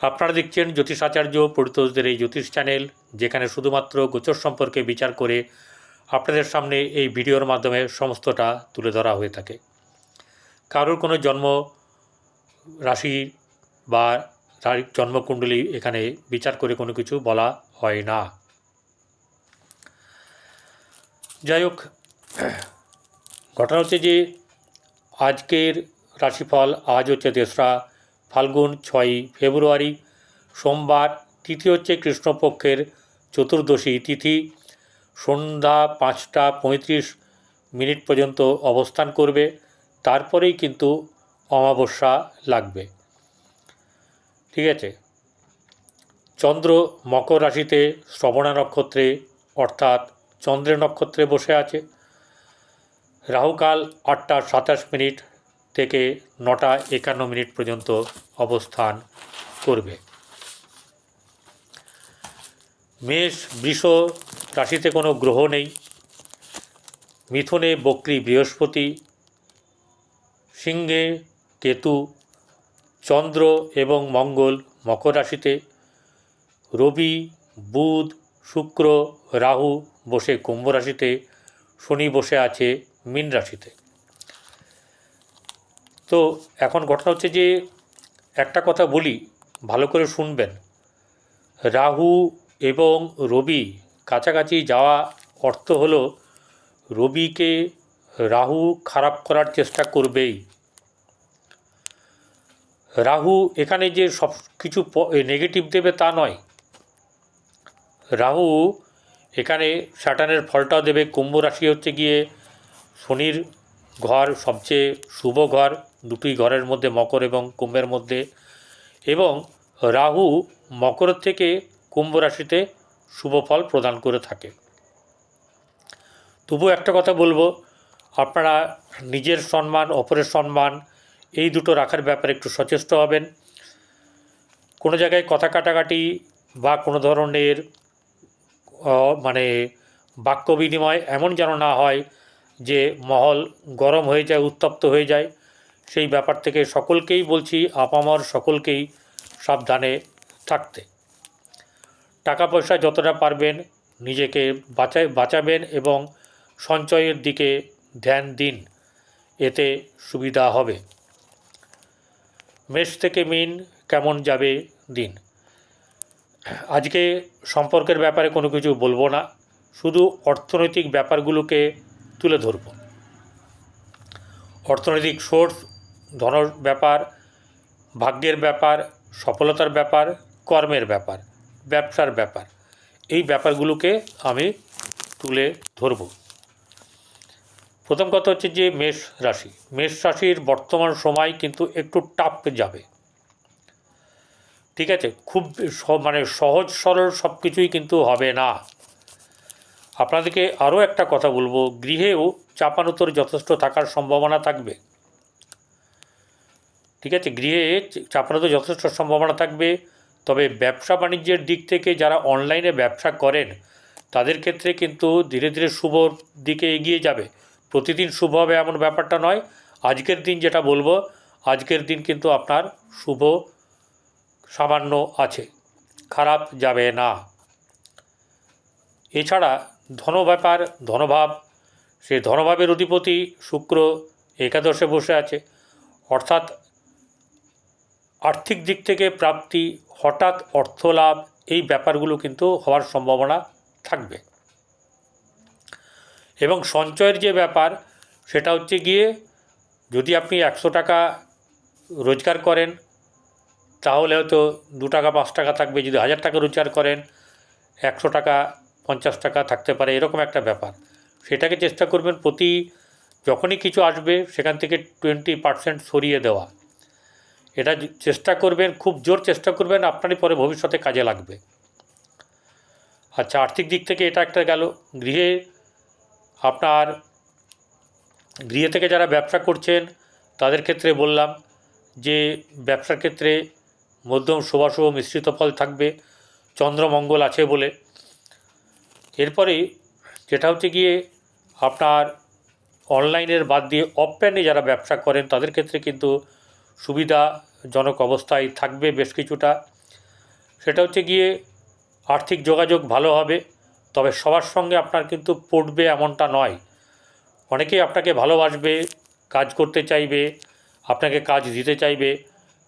আপনারা দেখছেন জ্যোতিষাচার্য পরিতোষদের এই জ্যোতিষ চ্যানেল, যেখানে শুধুমাত্র গোচর সম্পর্কে বিচার করে আপনাদের সামনে এই ভিডিওর মাধ্যমে সমস্তটা তুলে ধরা হয়ে থাকে। কারোর কোনো জন্ম রাশি বা জন্মকুণ্ডলী এখানে বিচার করে কোনো কিছু বলা হয় না। যাই হোক, ঘটনা হচ্ছে যে আজকের রাশিফল আজ হচ্ছে তেসরা। ফাল্গুন ছয়ই ফেব্রুয়ারি, সোমবার, তিথি হচ্ছে কৃষ্ণপক্ষের চতুর্দশী তিথি। সন্ধ্যা পাঁচটা পঁয়ত্রিশ মিনিট পর্যন্ত অবস্থান করবে, তারপরেই কিন্তু অমাবস্যা লাগবে। ঠিক আছে? চন্দ্র মকর রাশিতে শ্রবণা নক্ষত্রে, অর্থাৎ চন্দ্রের নক্ষত্রে বসে আছে। রাহুকাল আটটা সাতাশ মিনিট থেকে নটা একান্ন মিনিট পর্যন্ত অবস্থান করবে। মেষ, বৃষ রাশিতে কোনো গ্রহ নেই। মিথুনে, বক্রী, বৃহস্পতি, সিংহে, কেতু, চন্দ্র এবং মঙ্গল মকর রাশিতে। রবি, বুধ, শুক্র, রাহু বসে কুম্ভ রাশিতে, শনি বসে আছে মীন রাশিতে। তো এখন ঘটনা হচ্ছে যে একটা কথা বলি, ভালো করে শুনবেন। রাহু এবং রবি কাছাকাছি যাওয়া অর্থ হলো রবিকে রাহু খারাপ করার চেষ্টা করবেই। রাহু এখানে যে সব কিছু নেগেটিভ দেবে তা নয়। রাহু এখানে স্যাটানের ফলটাও দেবে। কুম্ভ রাশি হচ্ছে গিয়ে শনির ঘর সবচেয়ে শুভ ঘর। দুটি ঘরের মধ্যে মকর এবং কুম্ভের মধ্যে এবং রাহু মকর থেকে কুম্ভ রাশিতে শুভ ফল প্রদান করে থাকে। তবু একটা কথা বলব, আপনারা নিজের সম্মান, অপরের সম্মান এই দুটো রাখার ব্যাপারে একটু সচেষ্ট হবেন। কোনো জায়গায় কথা কাটাকাটি বা কোনো ধরনের মানে বাক্য বিনিময় এমন যেন না হয় যে মহল গরম হয়ে যায়, উত্তপ্ত হয়ে যায়। সেই ব্যাপার থেকে সকলকেই বলছি, আপামর সকলকেই সাবধানে থাকতে। টাকা পয়সা যতটা পারবেন নিজেকে বাঁচায় বাঁচাবেন এবং সঞ্চয়ের দিকে ধ্যান দিন, এতে সুবিধা হবে। মেষ থেকে মিন কেমন যাবে দিন? আজকে সম্পর্কের ব্যাপারে কোনো কিছু বলব না, শুধু অর্থনৈতিক ব্যাপারগুলোকে তুলে ধরব। অর্থনৈতিক সোর্স ধন ব্যাপার, ভাগ্যের ব্যাপার, সফলতার ব্যাপার, কর্মের ব্যাপার, ব্যবসার ব্যাপার। এই ব্যাপারগুলোকে আমি তুলে ধরব। প্রথম কথা হচ্ছে যে মেষ রাশি। মেষ রাশির বর্তমান সময় কিন্তু একটু টাপ যাবে। ঠিক আছে? খুব মানে সহজ সরল সব কিছুই কিন্তু হবে না। আপনাদেরকে আরও একটা কথা বলব। গৃহেও চাপানোতর যথেষ্ট থাকার সম্ভাবনা থাকবে। ঠিক আছে? গৃহে চাপানোতর যথেষ্ট সম্ভাবনা থাকবে। তবে ব্যবসা বাণিজ্যের দিক থেকে যারা অনলাইনে ব্যবসা করেন, তাদের ক্ষেত্রে কিন্তু ধীরে ধীরে শুভ দিকে এগিয়ে যাবে। প্রতিদিন শুভ হবে এমন ব্যাপারটা নয়। আজকের দিন যেটা বলব, আজকের দিন কিন্তু আপনার শুভ সামান্য আছে। খারাপ যাবে না। এছাড়া ধন ব্যাপার ধনভাব, সে ধনভাবের অধিপতি শুক্র একাদশে বসে আছে। অর্থাৎ আর্থিক দিক থেকে প্রাপ্তি, হঠাৎ অর্থ লাভ এই ব্যাপারগুলো কিন্তু হওয়ার সম্ভাবনা থাকবে। এবং সঞ্চয়ের যে ব্যাপার, সেটা হচ্ছে গিয়ে যদি আপনি একশো টাকা রোজগার করেন, তাহলে হয়তো দু টাকা, পাঁচ টাকা থাকবে। যদি হাজার টাকা রোজগার করেন, একশো টাকা, পঞ্চাশ টাকা থাকতে পারে, এরকম একটা ব্যাপার। সেটাকে চেষ্টা করবেন প্রতি যখনই কিছু আসবে, সেখান থেকে টোয়েন্টি পার্সেন্ট সরিয়ে দেওয়া। এটা চেষ্টা করবেন, খুব জোর চেষ্টা করবেন, আপনারই পরে ভবিষ্যতে কাজে লাগবে। আচ্ছা আর্থিক দিক থেকে এটা একটা গেল। গৃহে আপনার, গৃহে থেকে যারা ব্যবসা করছেন, তাদের ক্ষেত্রে বললাম যে, ব্যবসার ক্ষেত্রে মধ্যম শুভাশুভ মিশ্রিত ফল থাকবে, চন্দ্রমঙ্গল আছে বলে। এরপরে যেটা হচ্ছে গিয়ে, আপনার অনলাইনের বাদ দিয়ে অফলাইনে যারা ব্যবসা করেন, তাদের ক্ষেত্রে কিন্তু সুবিধাজনক অবস্থায় থাকবে বেশ কিছুটা। সেটা হচ্ছে গিয়ে আর্থিক যোগাযোগ ভালো হবে, তবে সবার সঙ্গে আপনার কিন্তু পড়বে এমনটা নয়। অনেকেই আপনাকে ভালোবাসবে, কাজ করতে চাইবে, আপনাকে কাজ দিতে চাইবে।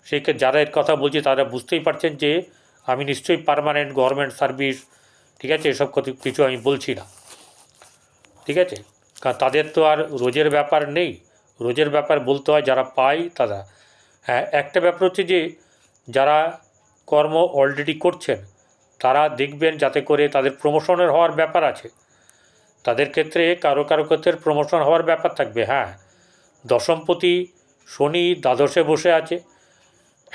সেই যারা এর কথা বলছি তারা বুঝতেই পারছেন যে আমি নিশ্চয়ই পার্মানেন্ট গভর্নমেন্ট সার্ভিস ঠিক আছে? এসব কিছু আমি বলছি না। ঠিক আছে? কারণ তাদের তো আর রোজের ব্যাপার নেই। রোজের ব্যাপার বলতে হয় যারা পায় তারা। একটা ব্যাপার হচ্ছে যে যারা কর্ম অলরেডি করছেন, তারা দেখবেন যাতে করে তাদের প্রমোশনের হওয়ার ব্যাপার আছে। তাদের ক্ষেত্রে কারও কারও ক্ষেত্রে প্রমোশন হওয়ার ব্যাপার থাকবে হ্যাঁ। দশমপতি শনি দ্বাদশে বসে আছে।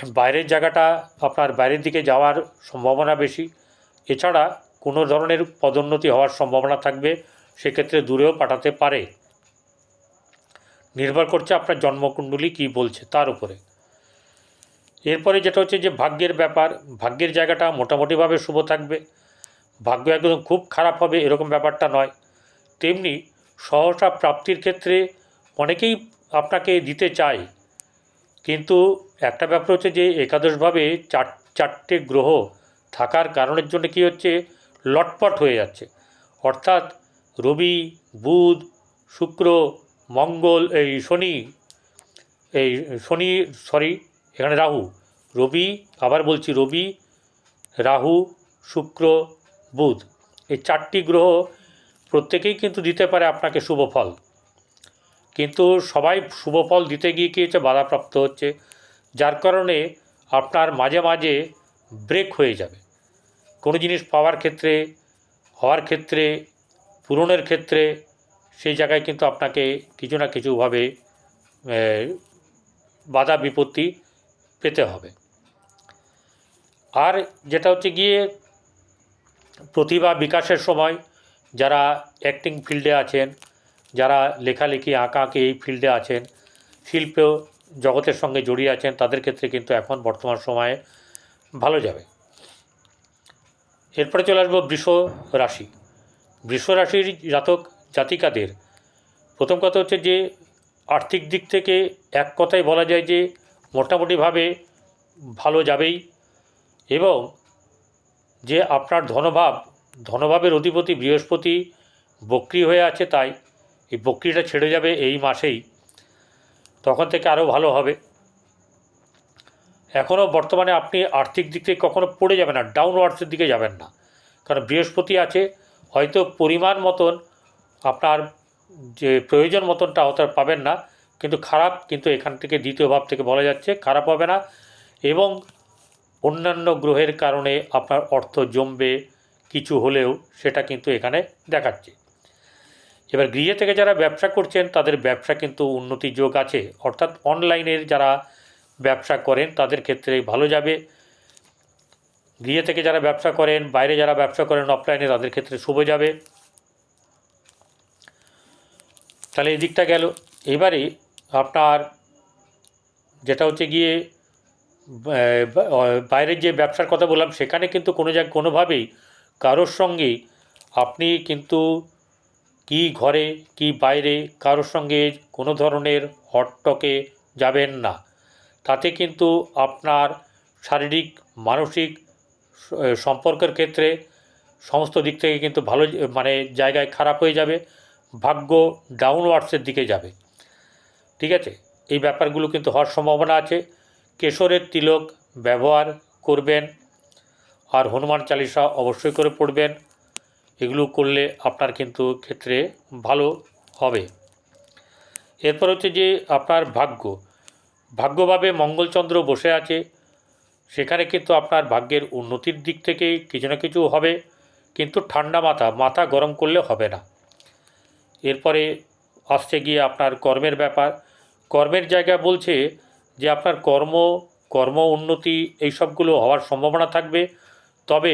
বাইরের জায়গাটা আপনার বাইরের দিকে যাওয়ার সম্ভাবনা বেশি। এছাড়া কোনো ধরনের পদোন্নতি হওয়ার সম্ভাবনা থাকবে, সেক্ষেত্রে দূরেও পাঠাতে পারে। নির্ভর করছে আপনার জন্মকুণ্ডলী কী বলছে তার উপরে। এরপরে যেটা হচ্ছে যে ভাগ্যের ব্যাপার, ভাগ্যের জায়গাটা মোটামুটিভাবে শুভ থাকবে। ভাগ্য একদম খুব খারাপ হবে এরকম ব্যাপারটা নয়। তেমনি সহসা প্রাপ্তির ক্ষেত্রে অনেকেই আপনাকে দিতে চায়। কিন্তু একটা ব্যাপার হচ্ছে যে একাদশভাবে চার, চারটে গ্রহ থাকার কারণের জন্য কী হচ্ছে? লটপট হয়ে যাচ্ছে। অর্থাৎ রবি, বুধ, শুক্র, মঙ্গল, এই শনি এই শনি, সরি এখানে রাহু, রবি, আবার বলছি রবি, রাহু, শুক্র, বুধ। এই চারটি গ্রহ প্রত্যেকেই কিন্তু দিতে পারে আপনাকে শুভ ফল। কিন্তু সবাই শুভ ফল দিতে গিয়ে কী হচ্ছে বাধাপ্রাপ্ত হচ্ছে। যার কারণে আপনার মাঝে মাঝে ব্রেক হয়ে যাবে। কোনো জিনিস পাওয়ার ক্ষেত্রে, হওয়ার ক্ষেত্রে, পূরণের ক্ষেত্রে সেই জায়গায় কিন্তু আপনাকে কিছু না কিছুভাবে বাধা বিপত্তি পেতে হবে। আর যেটা হচ্ছে গিয়ে প্রতিভা বিকাশের সময় যারা অ্যাক্টিং ফিল্ডে আছেন, যারা লেখালেখি আঁকাআঁকি এই ফিল্ডে আছেন শিল্প জগতের সঙ্গে জড়িয়ে আছেন, তাদের ক্ষেত্রে কিন্তু এখন বর্তমান সময়ে ভালো যাবে। এরপরে চলে আসব বৃষ রাশি। বৃষ রাশির জাতক জাতিকাদের প্রথম কথা হচ্ছে যে আর্থিক দিক থেকে এক কথায় বলা যায় যে মোটামুটিভাবে ভালো যাবেই। এবং যে আপনার ধনভাব, ধনভাবের অধিপতি বৃহস্পতি বক্রি হয়ে আছে তাই এই বক্রিটা ছেড়ে যাবে এই মাসেই। তখন থেকে আরও ভালো হবে। এখনও বর্তমানে আপনি আর্থিক দিক থেকে কখনো পড়ে যাবেন না ডাউনওয়ার্ডসের দিকে যাবেন না। কারণ বৃহস্পতি আছে, হয়তো পরিমাণ মতন আপনার যে প্রয়োজন মতনটা হয়তো পাবেন না। কিন্তু খারাপ, কিন্তু এখান থেকে দ্বিতীয় ভাব থেকে বলা যাচ্ছে খারাপ হবে না এবং অন্যান্য গ্রহের কারণে আপনার অর্থ জমবে কিছু হলেও সেটা কিন্তু এখানে দেখাচ্ছে। এবার গৃহে থেকে যারা ব্যবসা করছেন, তাদের ব্যবসা কিন্তু উন্নতি যোগ আছে। অর্থাৎ অনলাইনের যারা ব্যবসা করেন, তাদের ক্ষেত্রে ভালো যাবে। গৃহে থেকে যারা ব্যবসা করেন, বাইরে যারা ব্যবসা করেন অফলাইনে তাদের ক্ষেত্রে শুভ যাবে। তাহলে এই দিকটা গেল। এবারে আপনার যেটা হচ্ছে গিয়ে বাইরের যে ব্যবসার কথা বললাম, সেখানে কিন্তু কোনো জায়গায় কোনোভাবেই কারোর সঙ্গে আপনি কিন্তু কি ঘরে, কি বাইরে কারোর সঙ্গে কোনো ধরনের হটটকে যাবেন না। তাতে কিন্তু আপনার শারীরিক, মানসিক সম্পর্কের ক্ষেত্রে সমস্ত দিক থেকে কিন্তু ভালো মানে জায়গায় খারাপ হয়ে যাবে, ভাগ্য ডাউনওয়ার্ডসের দিকে যাবে। ঠিক আছে? এই ব্যাপারগুলো কিন্তু হওয়ার সম্ভাবনা আছে। কেশরের তিলক ব্যবহার করবেন আর হনুমান চালিসা অবশ্যই করে পড়বেন। এগুলো করলে আপনার কিন্তু ক্ষেত্রে ভালো হবে। এরপর হচ্ছে যে আপনার ভাগ্য। ভাগ্যভাবে মঙ্গলচন্দ্র বসে আছে। সেখানে কিন্তু আপনার ভাগ্যের উন্নতির দিক থেকে কিছু না কিছু হবে। কিন্তু ঠান্ডা মাথা মাথা গরম করলে হবে না। এরপরে আসছে গিয়ে আপনার কর্মের ব্যাপার। কর্মের জায়গা বলছে যে আপনার কর্ম কর্ম উন্নতি এই সবগুলো হওয়ার সম্ভাবনা থাকবে, তবে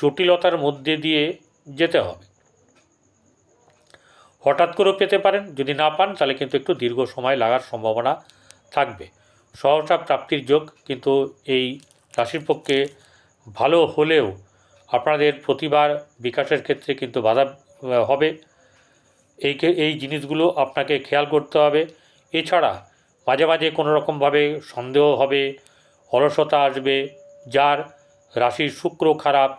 জটিলতার মধ্যে দিয়ে যেতে হবে। হঠাৎ করেও পেতে পারেন, যদি না পান তাহলে কিন্তু একটু দীর্ঘ সময় লাগার সম্ভাবনা থাকবে। সহসা প্রাপ্তির যোগ কিন্তু এই রাশির পক্ষে ভালো হলেও আপনাদের প্রতিবার বিকাশের ক্ষেত্রে কিন্তু বাধা হবে। এই এই জিনিসগুলো আপনাকে খেয়াল করতে হবে। এছাড়া মাঝে মাঝে কোনো রকমভাবে সন্দেহ হবে, অলসতা আসবে, যার রাশির শুক্র খারাপ,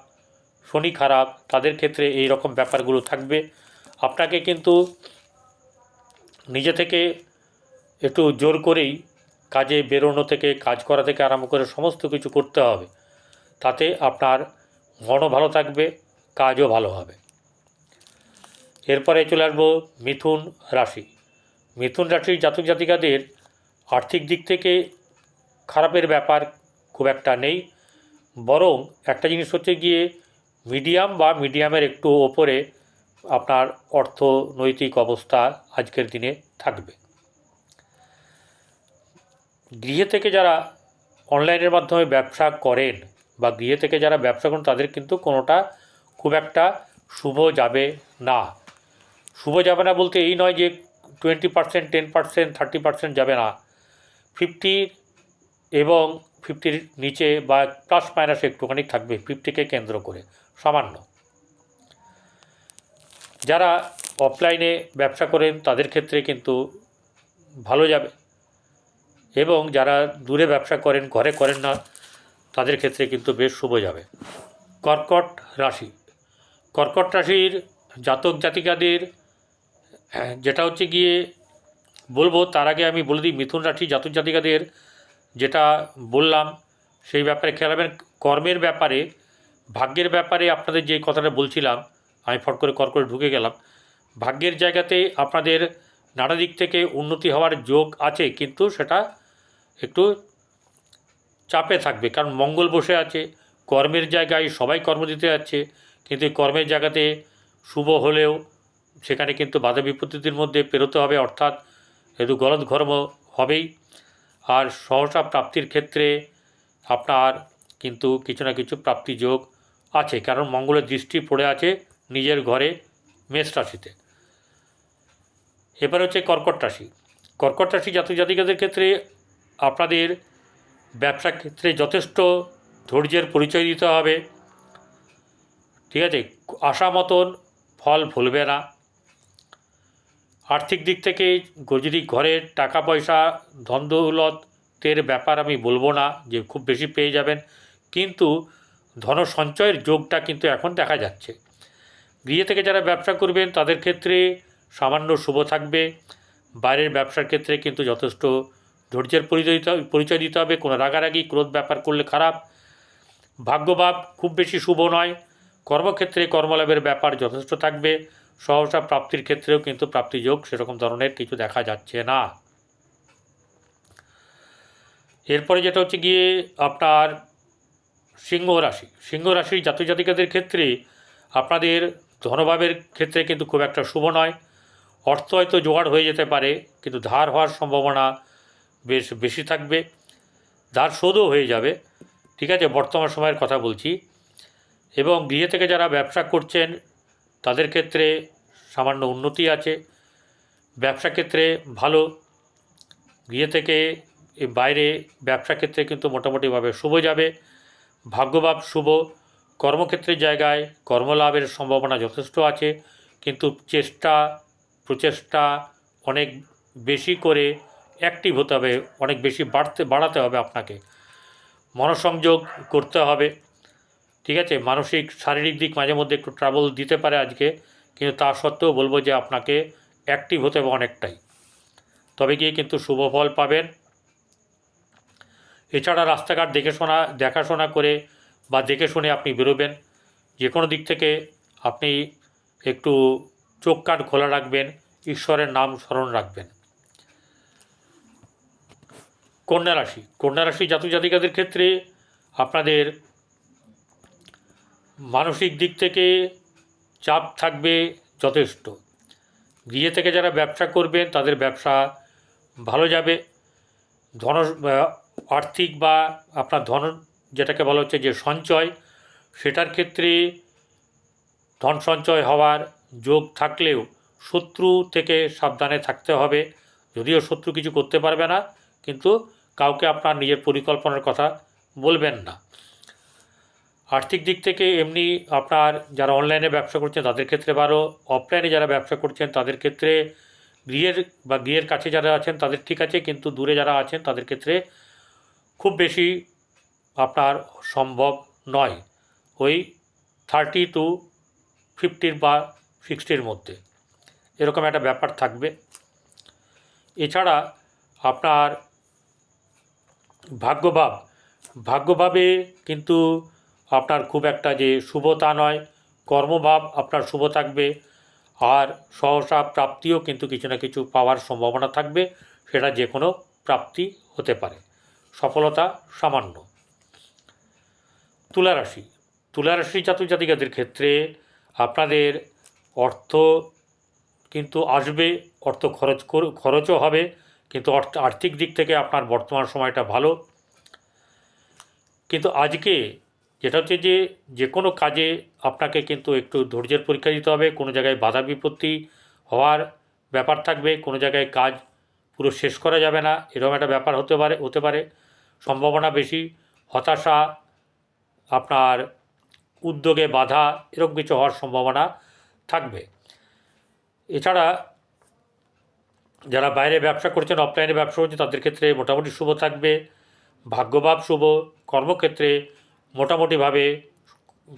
শনি খারাপ, তাদের ক্ষেত্রে এই রকম ব্যাপারগুলো থাকবে। আপনাকে কিন্তু নিজে থেকে একটু জোর করেই কাজে বেরোনো থেকে, কাজ করা থেকে আরম্ভ করে সমস্ত কিছু করতে হবে। তাতে আপনার মনও ভালো থাকবে, কাজও ভালো হবে। এরপরে চলে আসব মিথুন রাশি। মিথুন রাশির জাতক জাতিকাদের আর্থিক দিক থেকে খারাপের ব্যাপার খুব একটা নেই। বরং একটা জিনিস হচ্ছে গিয়ে মিডিয়াম বা মিডিয়ামের একটু ওপরে আপনার অর্থনৈতিক অবস্থা আজকের দিনে থাকবে। গৃহে থেকে যারা অনলাইনের মাধ্যমে ব্যবসা করেন বা গৃহে থেকে যারা ব্যবসা করেন, তাদের কিন্তু কোনোটা খুব একটা শুভ যাবে না। শুভ যাবে না বলতে এই নয় যে twenty percent ten percent thirty percent যাবে না। ফিফটির এবং ফিফটির নিচে বা প্লাস মাইনাস একটুখানি থাকবে ফিফটিকে কেন্দ্র করে, সামান্য। যারা অফলাইনে ব্যবসা করেন, তাদের ক্ষেত্রে কিন্তু ভালো যাবে। এবং যারা দূরে ব্যবসা করেন, ঘরে করেন না, তাদের ক্ষেত্রে কিন্তু বেশ শুভ যাবে। কর্কট রাশি। কর্কট রাশির জাতক জাতিকাদের হ্যাঁ, যেটা হচ্ছে গিয়ে বলব তার আগে আমি বলে দিই মিথুন রাশি জাতক জাতিকাদের যেটা বললাম সেই ব্যাপারে খেয়াল রাখবেন কর্মের ব্যাপারে ভাগ্যের ব্যাপারে আপনাদের যে কথাটা বলছিলাম আমি ফট করে কর কর্কটে ঢুকে গেলাম ভাগ্যের জায়গাতে আপনাদের নানা দিক থেকে উন্নতি হওয়ার যোগ আছে কিন্তু সেটা একটু চাপে থাকবে কারণ মঙ্গল বসে আছে কর্মের জায়গায় সবাই কর্ম দিতে যাচ্ছে কিন্তু কর্মের জায়গাতে শুভ হলেও সেখানে কিন্তু বাধা বিপত্তির মধ্যে পেরোতে হবে, অর্থাৎ একটু গলদ ঘর্ম হবেই। আর সহসা প্রাপ্তির ক্ষেত্রে আপনার কিন্তু কিছু না কিছু প্রাপ্তি যোগ আছে, কারণ মঙ্গলের দৃষ্টি পড়ে আছে নিজের ঘরে মেষ রাশিতে। এবার হচ্ছে কর্কট রাশি। কর্কট রাশি জাতক জাতিকাদের ক্ষেত্রে আপনাদের ব্যবসা ক্ষেত্রে যথেষ্ট ধৈর্যের পরিচয় দিতে হবে। ঠিক আছে আশা মতন ফল ভুলবে না। আর্থিক দিক থেকে যদি ঘরের টাকা পয়সা ধন দৌলতের ব্যাপার আমি বলব না, যে খুব বেশি পেয়ে যাবেন। কিন্তু ধন সঞ্চয়ের যোগটা কিন্তু এখন দেখা যাচ্ছে। গৃহে থেকে যারা ব্যবসা করবেন, তাদের ক্ষেত্রে সামান্য শুভ থাকবে। বাইরের ব্যবসার ক্ষেত্রে কিন্তু যথেষ্ট ধৈর্যের পরিচয় দিতে পরিচয় দিতে হবে। কোনো রাগারাগি, ক্রোধ ব্যাপার করলে খারাপ। ভাগ্যভাব খুব বেশি শুভ নয়। কর্মক্ষেত্রে কর্মলাভের ব্যাপার যথেষ্ট থাকবে। সহসা প্রাপ্তির ক্ষেত্রেও কিন্তু প্রাপ্তিযোগ সেরকম ধরনের কিছু দেখা যাচ্ছে না। এরপরে যেটা হচ্ছে গিয়ে আপনার সিংহ রাশি। সিংহ রাশির জাতক জাতিকাদের ক্ষেত্রে আপনাদের ধনভাবের ক্ষেত্রে কিন্তু খুব একটা শুভ নয়। অর্থ হয়তো জোগাড় হয়ে যেতে পারে, কিন্তু ধার হওয়ার সম্ভাবনা বেশ বেশি থাকবে। ধার শোধও হয়ে যাবে, ঠিক আছে? বর্তমান সময়ের কথা বলছি। এবং গৃহে থেকে যারা ব্যবসা করছেন তাদের ক্ষেত্রে সামান্য উন্নতি আছে। ব্যবসা ক্ষেত্রে ভালো। গৃহে থেকে বাইরে ব্যবসা ক্ষেত্রে কিন্তু মোটামুটিভাবে শুভ যাবে। ভাগ্যভাব শুভ। কর্মক্ষেত্রের জায়গায় কর্মলাভের সম্ভাবনা যথেষ্ট আছে। কিন্তু চেষ্টা, প্রচেষ্টা অনেক বেশি করে অ্যাক্টিভ হতে হবে, অনেক বেশি বাড়তে, বাড়াতে হবে আপনাকে। মনসংযোগ করতে হবে। ঠিক আছে? মানসিক, শারীরিক দিক মাঝে মধ্যে একটু ট্রাবল দিতে পারে আজকে, কিন্তু তা সত্ত্বেও বলব যে আপনাকে অ্যাক্টিভ হতে হবে অনেকটাই। তবে গিয়ে কিন্তু শুভ ফল পাবেন। এছাড়া রাস্তাঘাট দেখে শোনা দেখাশোনা করে বা দেখে শুনে আপনি বেরোবেন। যে কোনো দিক থেকে আপনি একটু চোখ কান খোলা রাখবেন, ঈশ্বরের নাম স্মরণ রাখবেন। কন্যা রাশি কন্যা রাশি জাতক জাতিকাদের ক্ষেত্রে আপনাদের মানসিক দিক থেকে চাপ থাকবে যথেষ্ট। গৃহে থেকে যারা ব্যবসা করবেন, তাদের ব্যবসা ভালো যাবে। ধন আর্থিক বা আপনার ধন যেটাকে বলা হচ্ছে যে সঞ্চয়, সেটার ক্ষেত্রে ধন সঞ্চয় হওয়ার যোগ থাকলেও শত্রু থেকে সাবধানে থাকতে হবে। যদিও শত্রু কিছু করতে পারবে না, কিন্তু কাউকে আপনার নিজের পরিকল্পনার কথা বলবেন না। আর্থিক দিক থেকে এমনি আপনার যারা অনলাইনে ব্যবসা করছেন, তাদের ক্ষেত্রে ভালো অফলাইনে যারা ব্যবসা করছেন, তাদের ক্ষেত্রে গৃহের বা গৃহের কাছে যারা আছেন, তাদের ঠিক আছে, কিন্তু দূরে যারা আছেন, তাদের ক্ষেত্রে খুব বেশি আপনার সম্ভব নয় ওই থার্টি টু ফিফটির বা সিক্সটির মধ্যে। এরকম একটা ব্যাপার থাকবে। এছাড়া আপনার ভাগ্যভাব, ভাগ্যভাবে কিন্তু আপনার খুব একটা যে শুভ তা নয়, কর্মভাব আপনার শুভ থাকবে আর সহসা প্রাপ্তিও কিন্তু কিছু না কিছু পাওয়ার সম্ভাবনা থাকবে, সেটা যে কোনো প্রাপ্তি হতে পারে। সফলতা সামান্য। তুলা রাশি তুলা রাশি জাতক জাতিকাদের ক্ষেত্রে আপনাদের অর্থ কিন্তু আসবে, অর্থ খরচ খরচও হবে, কিন্তু আর্থিক দিক থেকে আপনার বর্তমান সময়টা ভালো। কিন্তু আজকে যেটা হচ্ছে যে যে কোনো কাজে আপনাকে কিন্তু একটু ধৈর্যের পরীক্ষা দিতে হবে, কোনো জায়গায় বাধা বিপত্তি হওয়ার ব্যাপার থাকবে, কোনো জায়গায় কাজ পুরো শেষ করা যাবে না, এরকম একটা ব্যাপার হতে পারে হতে পারে। সম্ভাবনা বেশি, হতাশা, আপনার উদ্যোগে বাধা, এরকম কিছু হওয়ার সম্ভাবনা থাকবে। এছাড়া যারা বাইরে ব্যবসা করছেন অফলাইনে ব্যবসা করছেন, তাদের ক্ষেত্রে মোটামুটি শুভ থাকবে, ভাগ্যভাব শুভ, কর্মক্ষেত্রে মোটামুটিভাবে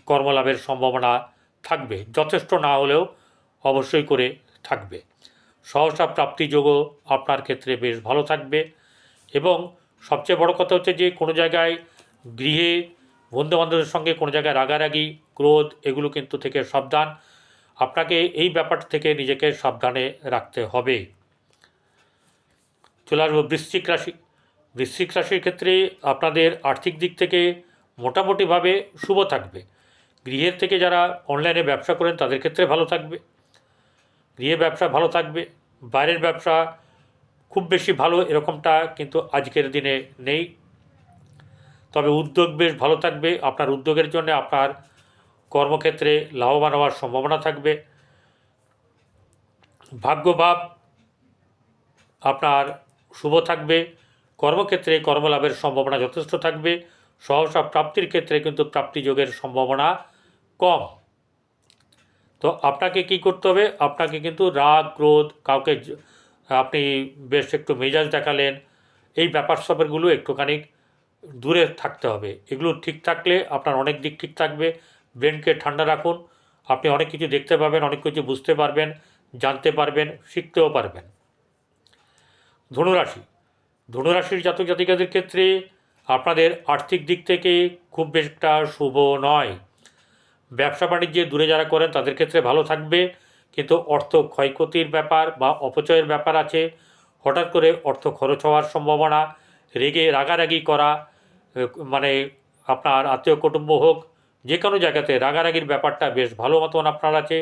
কর্মলাভের সম্ভাবনা থাকবে। যথেষ্ট না হলেও অবশ্যই করে থাকবে। সহসা প্রাপ্তিযোগও আপনার ক্ষেত্রে বেশ ভালো থাকবে এবং সবচেয়ে বড় কথা হচ্ছে যে কোনো জায়গায় গৃহে বন্ধুবান্ধবের সঙ্গে, কোনো জায়গায় রাগারাগি, ক্রোধ এগুলো কিন্তু থেকে সাবধান। আপনাকে এই ব্যাপার থেকে নিজেকে সাবধানে রাখতে হবে। চলে আসব বৃশ্চিক রাশি। বৃশ্চিক রাশির ক্ষেত্রে আপনাদের আর্থিক দিক থেকে মোটামুটিভাবে শুভ থাকবে। গৃহের থেকে যারা অনলাইনে ব্যবসা করেন, তাদের ক্ষেত্রে ভালো থাকবে। গৃহে ব্যবসা ভালো থাকবে, বাইরের ব্যবসা খুব বেশি ভালো এরকমটা কিন্তু আজকের দিনে নেই। তবে উদ্যোগ বেশ ভালো থাকবে, আপনার উদ্যোগের জন্য আপনার কর্মক্ষেত্রে লাভবান হওয়ার সম্ভাবনা থাকবে। ভাগ্যভাব আপনার শুভ থাকবে, কর্মক্ষেত্রে কর্মলাভের সম্ভাবনা যথেষ্ট থাকবে। সহসা প্রাপ্তির ক্ষেত্রে কিন্তু প্রাপ্তিযোগের সম্ভাবনা কম। তো আপনাকে কি করতে হবে? আপনাকে কিন্তু রাগ, ক্রোধ, কাউকে আপনি বেশ একটু মেজাজ দেখালেন, এই ব্যাপার স্যাপারগুলো একটুখানি দূরে থাকতে হবে। এগুলো ঠিক থাকলে আপনার অনেক দিক ঠিক থাকবে। ব্রেনকে ঠান্ডা রাখুন। আপনি অনেক কিছু দেখতে পাবেন, অনেক কিছু বুঝতে পারবেন, জানতে পারবেন, শিখতেও পারবেন। ধনুরাশি। ধনুরাশির জাতক জাতিকাদের ক্ষেত্রে আপনাদের আর্থিক দিক থেকে খুব একটা শুভ নয়। ব্যবসা বাণিজ্যে দূরে যারা করেন, তাদের ক্ষেত্রে ভালো থাকবে। কিন্তু অর্থ ক্ষয়ক্ষতির ব্যাপার বা অপচয়ের ব্যাপার আছে। হঠাৎ করে অর্থ খরচ হওয়ার সম্ভাবনা, রেগে রাগারাগি করা মানে আপনার আত্মীয় কুটুম্ব হোক, যে কোনো জায়গাতে রাগারাগির ব্যাপারটা বেশ ভালো মতন আপনার আছে।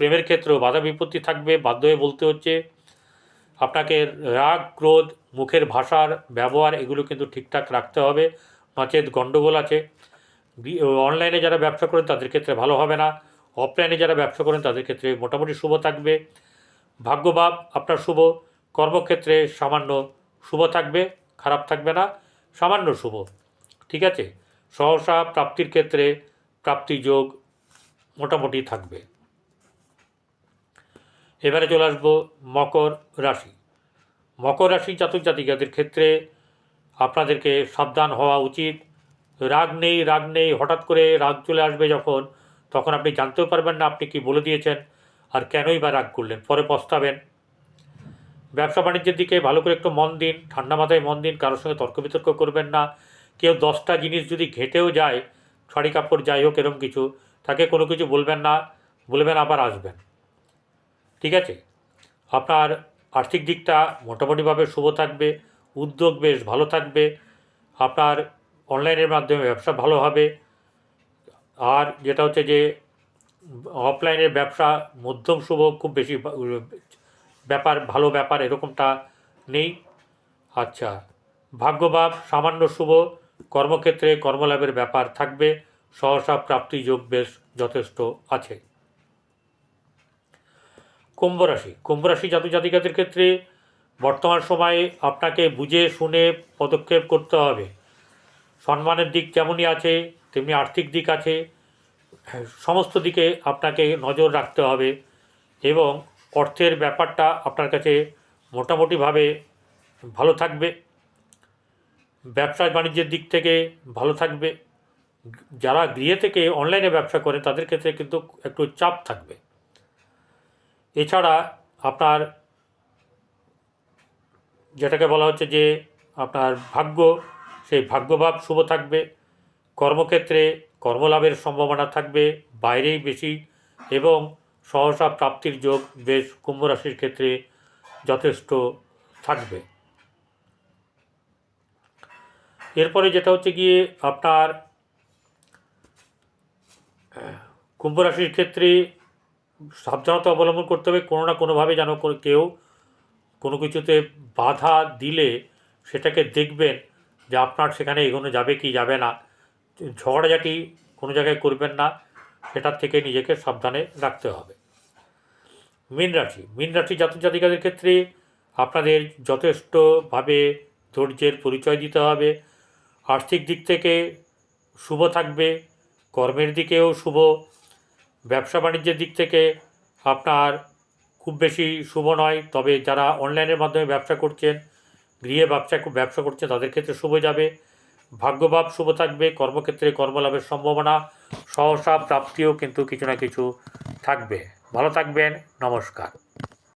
প্রেমের ক্ষেত্রেও বাধা বিপত্তি থাকবে, বাধ্য হয়ে বলতে হচ্ছে। আপনাকে রাগ, ক্রোধ মুখের ভাষার ব্যবহার এগুলো কিন্তু ঠিকঠাক রাখতে হবে। নচেত গণ্ডগোল আছে। অনলাইনে যারা ব্যবসা করেন তাদের ক্ষেত্রে ভালো হবে না। অফলাইনে যারা ব্যবসা করেন তাদের ক্ষেত্রে মোটামুটি শুভ থাকবে। ভাগ্যভাব আপনার শুভ, কর্মক্ষেত্রে সামান্য শুভ থাকবে, খারাপ থাকবে না, সামান্য শুভ। ঠিক আছে? সহসা প্রাপ্তির ক্ষেত্রে প্রাপ্তিযোগ মোটামুটি থাকবে। এবারে চলে আসব মকর রাশি। মকর রাশি জাতক জাতিকাদের ক্ষেত্রে আপনাদেরকে সাবধান হওয়া উচিত। রাগ নেই রাগ নেই, হঠাৎ করে রাগ চলে আসবে যখন, তখন আপনি জানতেও পারবেন না আপনি কি বলে দিয়েছেন আর কেনই বা রাগ করলেন। পরে পস্তাবেন। ব্যবসা বাণিজ্যের দিকে ভালো করে একটু মন দিন, ঠান্ডা মাথায় মন দিন, কারোর সঙ্গে তর্ক বিতর্ক করবেন না। কেউ দশটা জিনিস যদি ঘেঁটেও যায়, শাড়ি কাপড় যাই হোক, এরকম কিছু, তাকে কোনো কিছু বলবেন না, বলবেন আবার আসবেন। ঠিক আছে? আপনার আর্থিক দিকটা মোটামুটিভাবে শুভ থাকবে, উদ্যোগ বেশ ভালো থাকবে, আপনার অনলাইনের মাধ্যমে ব্যবসা ভালো হবে। আর যেটা হচ্ছে যে, অফলাইনের ব্যবসা মধ্যম শুভ, খুব বেশি ব্যাপার, ভালো ব্যাপার এরকমটা নেই। আচ্ছা ভাগ্যভাব সামান্য শুভ, কর্মক্ষেত্রে কর্মলাভের ব্যাপার থাকবে, সহসা প্রাপ্তি যোগ বেশ যথেষ্ট আছে। কুম্ভ রাশি। কুম্ভ রাশি জাতক জাতিকাদের ক্ষেত্রে বর্তমান সময়ে আপনাকে বুঝে শুনে পদক্ষেপ করতে হবে। সম্মানের দিক যেমনই আছে, তেমনি আর্থিক দিক আছে। সমস্ত দিকে আপনাকে নজর রাখতে হবে এবং অর্থের ব্যাপারটা আপনার কাছে মোটামুটিভাবে ভালো থাকবে। ব্যবসা বাণিজ্যের দিক থেকে ভালো থাকবে। যারা গৃহে থেকে অনলাইনে ব্যবসা করে, তাদের ক্ষেত্রে কিন্তু একটু চাপ থাকবে। এছাড়া আপনার যেটাকে বলা হচ্ছে যে আপনার ভাগ্য, সেই ভাগ্যভাব শুভ থাকবে, কর্মক্ষেত্রে কর্মলাভের সম্ভাবনা থাকবে, বাইরেই বেশি এবং সহসা প্রাপ্তির যোগ বেশ কুম্ভ রাশির ক্ষেত্রে যথেষ্ট থাকবে। এরপরে যেটা হচ্ছে গিয়ে আপনার কুম্ভ রাশির ক্ষেত্রে সাবধানতা অবলম্বন করতে হবে, কোনো না কোনোভাবে যেন কেউ কোনো কিছুতে বাধা দিলে সেটাকে দেখবেন যে আপনার সেখানে এগোনো যাবে কি যাবে না। ঝগড়াঝাটি কোনো জায়গায় করবেন না, সেটার থেকে নিজেকে সাবধানে রাখতে হবে। মীন রাশি মীন রাশি জাতক জাতিকাদের ক্ষেত্রে আপনাদের যথেষ্টভাবে ধৈর্যের পরিচয় দিতে হবে। আর্থিক দিক থেকে শুভ থাকবে, কর্মের দিকেও শুভ ব্যবসা বাণিজ্যের দিক থেকে আপনার খুব বেশি শুভ নয়। তবে যারা অনলাইনের মাধ্যমে ব্যবসা করছেন, গৃহে ব্যবসা ব্যবসা করছেন, তাদের ক্ষেত্রে শুভ যাবে। ভাগ্যভাব শুভ থাকবে, কর্মক্ষেত্রে কর্মলাভের সম্ভাবনা সহসা প্রাপ্তিও কিন্তু কিছু না কিছু থাকবে। ভালো থাকবেন, নমস্কার।